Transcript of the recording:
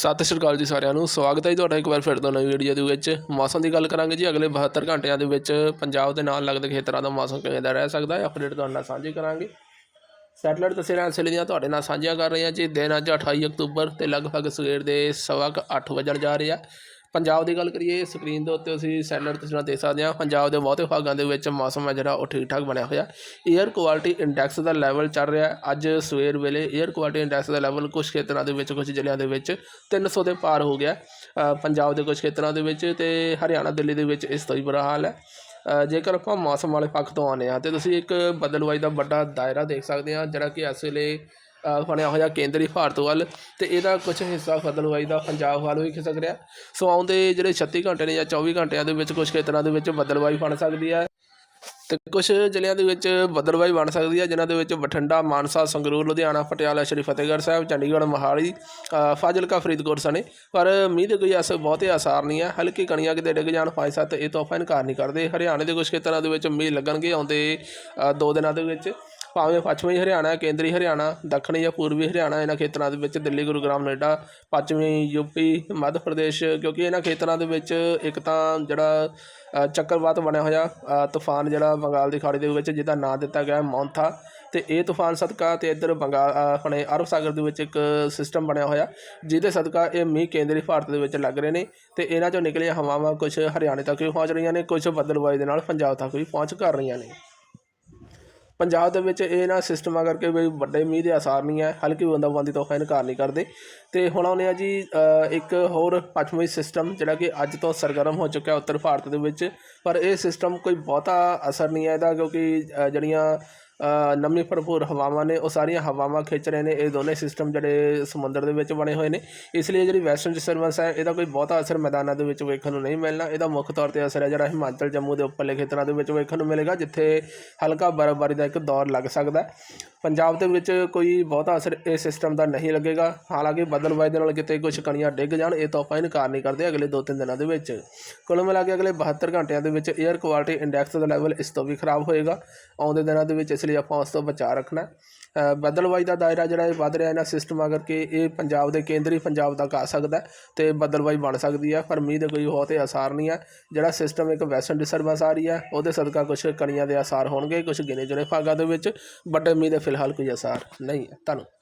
ਸਤਿ ਸ਼੍ਰੀ ਅਕਾਲ ਜੀ ਸਾਰਿਆਂ ਨੂੰ, ਸਵਾਗਤ ਹੈ ਜੀ ਤੁਹਾਡਾ ਇੱਕ ਵਾਰ ਫਿਰ ਤੋਂ ਨਵੀਂ ਵੀਡੀਓ ਦੇ ਵਿੱਚ। ਮੌਸਮ ਦੀ ਗੱਲ ਕਰਾਂਗੇ ਜੀ, ਅਗਲੇ 72 ਘੰਟਿਆਂ ਦੇ ਵਿੱਚ ਪੰਜਾਬ ਦੇ ਨਾਲ ਲੱਗਦੇ ਖੇਤਰਾਂ ਦਾ ਮੌਸਮ ਕਿਵੇਂ ਦਾ ਰਹਿ ਸਕਦਾ ਹੈ ਅਪਡੇਟ ਤੁਹਾਡੇ ਨਾਲ ਸਾਂਝੀ ਕਰਾਂਗੇ। ਸੈਟਲਾਈਟ ਤਸਵੀਰਾਂ ਅਸਲੀ ਦੀਆਂ ਤੁਹਾਡੇ ਨਾਲ ਸਾਂਝੀਆਂ ਕਰ ਰਹੇ ਹਾਂ ਜੀ, ਦਿਨ ਅੱਜ 28 ਅਕਤੂਬਰ ਤੇ ਲਗਭਗ ਸਵੇਰ ਦੇ ਸਵਾ ਕੁ ਅੱਠ ਵਜਣ ਜਾ ਰਹੇ। ਆ ਪੰਜਾਬ ਦੀ ਗੱਲ ਕਰੀਏ ਸਕਰੀਨ ਦੇ ਉੱਤੇ ਅਸੀਂ ਸੈਟਲਾਈਟ ਤਸਵੀਰਾਂ ਦੇਖ ਸਕਦੇ ਹਾਂ। ਪੰਜਾਬ ਦੇ ਬਹੁਤੇ ਭਾਗਾਂ ਦੇ ਵਿੱਚ ਮੌਸਮ ਹੈ ਜਿਹੜਾ, ਉਹ ਠੀਕ ਠਾਕ ਬਣਿਆ ਹੋਇਆ। 에ਅਰ ਕੁਆਲਿਟੀ ਇੰਡੈਕਸ ਦਾ ਲੈਵਲ ਚੱਲ ਰਿਹਾ ਅੱਜ ਸਵੇਰ ਵੇਲੇ 에ਅਰ ਕੁਆਲਿਟੀ ਇੰਡੈਕਸ ਦਾ ਲੈਵਲ ਕੁਝ ਖੇਤਰਾਂ ਦੇ ਵਿੱਚ, ਕੁਝ ਜ਼ਿਲ੍ਹਿਆਂ ਦੇ ਵਿੱਚ 300 ਦੇ ਪਾਰ ਹੋ ਗਿਆ ਪੰਜਾਬ ਦੇ ਕੁਝ ਖੇਤਰਾਂ ਦੇ ਵਿੱਚ ਤੇ ਹਰਿਆਣਾ, ਦਿੱਲੀ ਦੇ ਵਿੱਚ ਇਸ ਤੋਂ ਹੀ ਬੁਰਾ ਹਾਲ ਹੈ। ਜੇਕਰ ਆਪਾਂ ਮੌਸਮ ਵਾਲੇ ਪੱਖ ਤੋਂ ਆਉਂਦੇ ਹਾਂ ਤੇ ਤੁਸੀਂ ਇੱਕ ਬਦਲਵਾਈ ਦਾ ਵੱਡਾ ਦਾਇਰਾ ਦੇਖ ਸਕਦੇ ਹਾਂ, ਜਿਹੜਾ ਕਿ ਇਸ ਵੇਲੇ ਬਣਿਆ ਹੋਇਆ ਕੇਂਦਰੀ ਭਾਰਤ ਵੱਲ ਤੇ ਇਹਦਾ ਕੁਝ ਹਿੱਸਾ ਬਦਲਵਾਈ ਦਾ ਪੰਜਾਬ ਵੱਲ ਵੀ ਖਿਸਕ ਰਿਹਾ। ਸੋ ਆਉਂਦੇ ਜਿਹੜੇ 36 ਘੰਟੇ ਨੇ ਜਾਂ 24 ਘੰਟਿਆਂ ਦੇ ਵਿੱਚ ਕੁਝ ਖੇਤਰਾਂ ਦੇ ਵਿੱਚ ਬਦਲਵਾਈ ਬਣ ਸਕਦੀ ਹੈ ਤੇ ਕੁਝ ਜ਼ਿਲ੍ਹਿਆਂ ਦੇ ਵਿੱਚ ਬਦਲਵਾਈ ਬਣ ਸਕਦੀ ਹੈ, ਜਿਨ੍ਹਾਂ ਦੇ ਵਿੱਚ ਬਠਿੰਡਾ, ਮਾਨਸਾ, ਸੰਗਰੂਰ, ਲੁਧਿਆਣਾ, ਪਟਿਆਲਾ, ਸ਼੍ਰੀ ਫਤਿਹਗੜ੍ਹ ਸਾਹਿਬ, ਚੰਡੀਗੜ੍ਹ, ਮੋਹਾਲੀ ਫਾਜ਼ਿਲਕਾ, ਫਰੀਦਕੋਟ ਸਣੇ। ਪਰ ਮੀਂਹ ਦੇ ਕੋਈ ਐਸੇ ਬਹੁਤੇ ਆਸਾਰ ਨਹੀਂ ਹੈ। ਹਲਕੀ ਕਣੀਆਂ ਕਿਤੇ ਡਿੱਗ ਜਾਣ, ਪੰਜ ਸੱਤ ਇਹ ਤੋਂ ਆਪਾਂ ਇਨਕਾਰ ਨਹੀਂ ਕਰਦੇ। ਹਰਿਆਣੇ ਦੇ ਕੁਝ ਖੇਤਰਾਂ ਦੇ ਵਿੱਚ ਮੀਂਹ ਲੱਗਣਗੇ ਆਉਂਦੇ ਦੋ ਦਿਨਾਂ ਦੇ ਵਿੱਚ। ਭਾਵੇਂ ਪੱਛਮੀ ਹਰਿਆਣਾ, ਕੇਂਦਰੀ ਹਰਿਆਣਾ, ਦੱਖਣੀ ਜਾਂ ਪੂਰਬੀ ਹਰਿਆਣਾ ਇਹਨਾਂ ਖੇਤਰਾਂ ਦੇ ਵਿੱਚ ਦਿੱਲੀ, ਗੁਰੂਗ੍ਰਾਮ ਨੋਇਡਾ ਪੱਛਮੀ ਯੂਪੀ ਮੱਧ ਪ੍ਰਦੇਸ਼, ਕਿਉਂਕਿ ਇਹਨਾਂ ਖੇਤਰਾਂ ਦੇ ਵਿੱਚ ਇੱਕ ਤਾਂ ਜਿਹੜਾ ਚੱਕਰਵਾਤ ਬਣਿਆ ਹੋਇਆ ਤੂਫਾਨ ਜਿਹੜਾ ਬੰਗਾਲ ਦੀ ਖਾੜੀ ਦੇ ਵਿੱਚ ਜਿਹਦਾ ਨਾਂ ਦਿੱਤਾ ਗਿਆ ਹੈ ਮੌਂਥਾ, ਤੇ ਇਹ ਤੂਫਾਨ ਸਦਕਾ ਤੇ ਇੱਧਰ ਬੰਗਾਲ ਆਪਣੇ ਅਰਬ ਸਾਗਰ ਦੇ ਵਿੱਚ ਇੱਕ ਸਿਸਟਮ ਬਣਿਆ ਹੋਇਆ, ਜਿਹਦੇ ਸਦਕਾ ਇਹ ਮੀਂਹ ਕੇਂਦਰੀ ਭਾਰਤ ਦੇ ਵਿੱਚ ਲੱਗ ਰਹੇ ਨੇ, ਤੇ ਇਹਨਾਂ ਚੋਂ ਨਿਕਲੀਆਂ ਹਵਾਵਾਂ ਕੁਝ ਹਰਿਆਣੇ ਤੱਕ ਵੀ ਪਹੁੰਚ ਰਹੀਆਂ ਨੇ ਕੁਝ ਬੱਦਲਵਾਈ ਦੇ ਨਾਲ ਪੰਜਾਬ ਤੱਕ ਵੀ ਪਹੁੰਚ ਕਰ ਰਹੀਆਂ ਨੇ। ਪੰਜਾਬ ਦੇ ਵਿੱਚ ਇਹਨਾਂ ਸਿਸਟਮਾਂ ਕਰਕੇ ਵੀ ਵੱਡੇ ਮੀਂਹ ਦੇ ਆਸਾਰ ਨਹੀਂ ਹੈ, ਹਲਕੀ ਬੂੰਦਾਬਾਂਦੀ ਤੋਂ ਇਨਕਾਰ ਨਹੀਂ ਕਰਦੇ। ਤੇ ਹੁਣ ਆਉਂਦੇ ਆ ਜੀ ਇੱਕ ਹੋਰ ਪੱਛਮੀ ਸਿਸਟਮ ਜਿਹੜਾ ਕਿ ਅੱਜ ਤੋਂ ਸਰਗਰਮ ਹੋ ਚੁੱਕਾ ਉੱਤਰ ਭਾਰਤ ਦੇ ਵਿੱਚ। ਪਰ ਇਹ ਸਿਸਟਮ ਕੋਈ ਬਹੁਤਾ ਅਸਰ ਨਹੀਂ ਹੈ ਇਹਦਾ ਕਿਉਂਕਿ ਜਿਹੜੀਆਂ ਨਮੀ ਭਰਪੂਰ ਹਵਾਵਾਂ ਨੇ, ਉਹ ਸਾਰੀਆਂ ਹਵਾਵਾਂ ਖਿੱਚ ਰਹੇ ਨੇ। ਇਹ ਦੋਨੇ ਸਿਸਟਮ ਜਿਹੜੇ ਸਮੁੰਦਰ ਦੇ ਵਿੱਚ ਬਣੇ ਹੋਏ ਨੇ। ਇਸ ਲਈ ਜਿਹੜੀ ਵੈਸਟਰਨ ਡਿਸਟਰਬੈਂਸ ਹੈ, ਇਹਦਾ ਕੋਈ ਬਹੁਤਾ ਅਸਰ ਮੈਦਾਨਾਂ ਦੇ ਵਿੱਚ ਵੇਖਣ ਨੂੰ ਨਹੀਂ ਮਿਲਣਾ। ਇਹਦਾ ਮੁੱਖ ਤੌਰ ਤੇ ਅਸਰ ਹੈ ਜਿਹੜਾ ਹਿਮਾਚਲ, ਜੰਮੂ ਦੇ ਉੱਪਰਲੇ ਖੇਤਰਾਂ ਦੇ ਵਿੱਚ ਵੇਖਣ ਨੂੰ ਮਿਲੇਗਾ, ਜਿੱਥੇ ਹਲਕਾ ਬਰਫ਼ਬਾਰੀ ਦਾ ਇੱਕ ਦੌਰ ਲੱਗ ਸਕਦਾ ਪੰਜਾਬ ਦੇ ਵਿੱਚ ਕੋਈ ਬਹੁਤਾ ਅਸਰ ਇਸ ਸਿਸਟਮ ਦਾ ਨਹੀਂ ਲੱਗੇਗਾ। ਹਾਲਾਂਕਿ ਬਦਲਵਾਈ ਦੇ ਨਾਲ ਕਿਤੇ ਕੁਝ ਕਣੀਆਂ ਡਿੱਗ ਜਾਣ, ਇਹ ਤਾਂ ਆਪਾਂ ਇਨਕਾਰ ਨਹੀਂ ਕਰਦੇ ਅਗਲੇ 2-3 ਦਿਨਾਂ ਦੇ ਵਿੱਚ। ਕੁੱਲ ਮਿਲਾ ਕੇ ਅਗਲੇ 72 ਘੰਟਿਆਂ ਦੇ ਵਿੱਚ 에ਅਰ ਕੁਆਲਿਟੀ ਇੰਡੈਕਸ ਦਾ ਲੈਵਲ ਇਸ ਤੋਂ ਵੀ ਖਰਾਬ ਹੋਏਗਾ। ਆਉਂਦੇ ਦਿਨਾਂ ਦੇ ਵਿੱਚ ਇਸ ਲਈ ਆਪਾਂ ਉਸ ਤੋਂ ਬਚਾਅ ਰੱਖਣਾ ਹੈ। ਬਦਲਵਾਈ ਦਾ ਦਾਇਰਾ ਜਿਹੜਾ ਇਹ ਵੱਧ ਰਿਹਾ, ਇਹਨਾਂ ਸਿਸਟਮਾਂ ਕਰਕੇ ਇਹ ਪੰਜਾਬ ਦੇ ਕੇਂਦਰੀ ਪੰਜਾਬ ਤੱਕ ਆ ਸਕਦਾ ਹੈ ਤੇ ਬਦਲਵਾਈ ਬਣ ਸਕਦੀ ਹੈ। ਪਰ ਮੀਂਹ ਦੇ ਕੋਈ ਬਹੁਤੇ ਆਸਾਰ ਨਹੀਂ ਹੈ। ਜਿਹੜਾ ਸਿਸਟਮ ਇੱਕ ਵੈਸਟਰਨ ਡਿਸਟਰਬੈਂਸ ਆ ਰਹੀ ਹੈ, ਉਹਦੇ ਸਦਕਾ ਕੁਝ ਕਣੀਆਂ ਦੇ ਆਸਾਰ ਹੋਣਗੇ ਕੁਝ ਗਿਣੇ ਚੁਣੇ ਭਾਗਾਂ ਦੇ ਵਿੱਚ, ਵੱਡੇ ਮੀਂਹ ਦੇ ਫਿਲਹਾਲ ਕੋਈ ਆਸਾਰ ਨਹੀਂ ਹੈ। ਧੰਨਵਾਦ।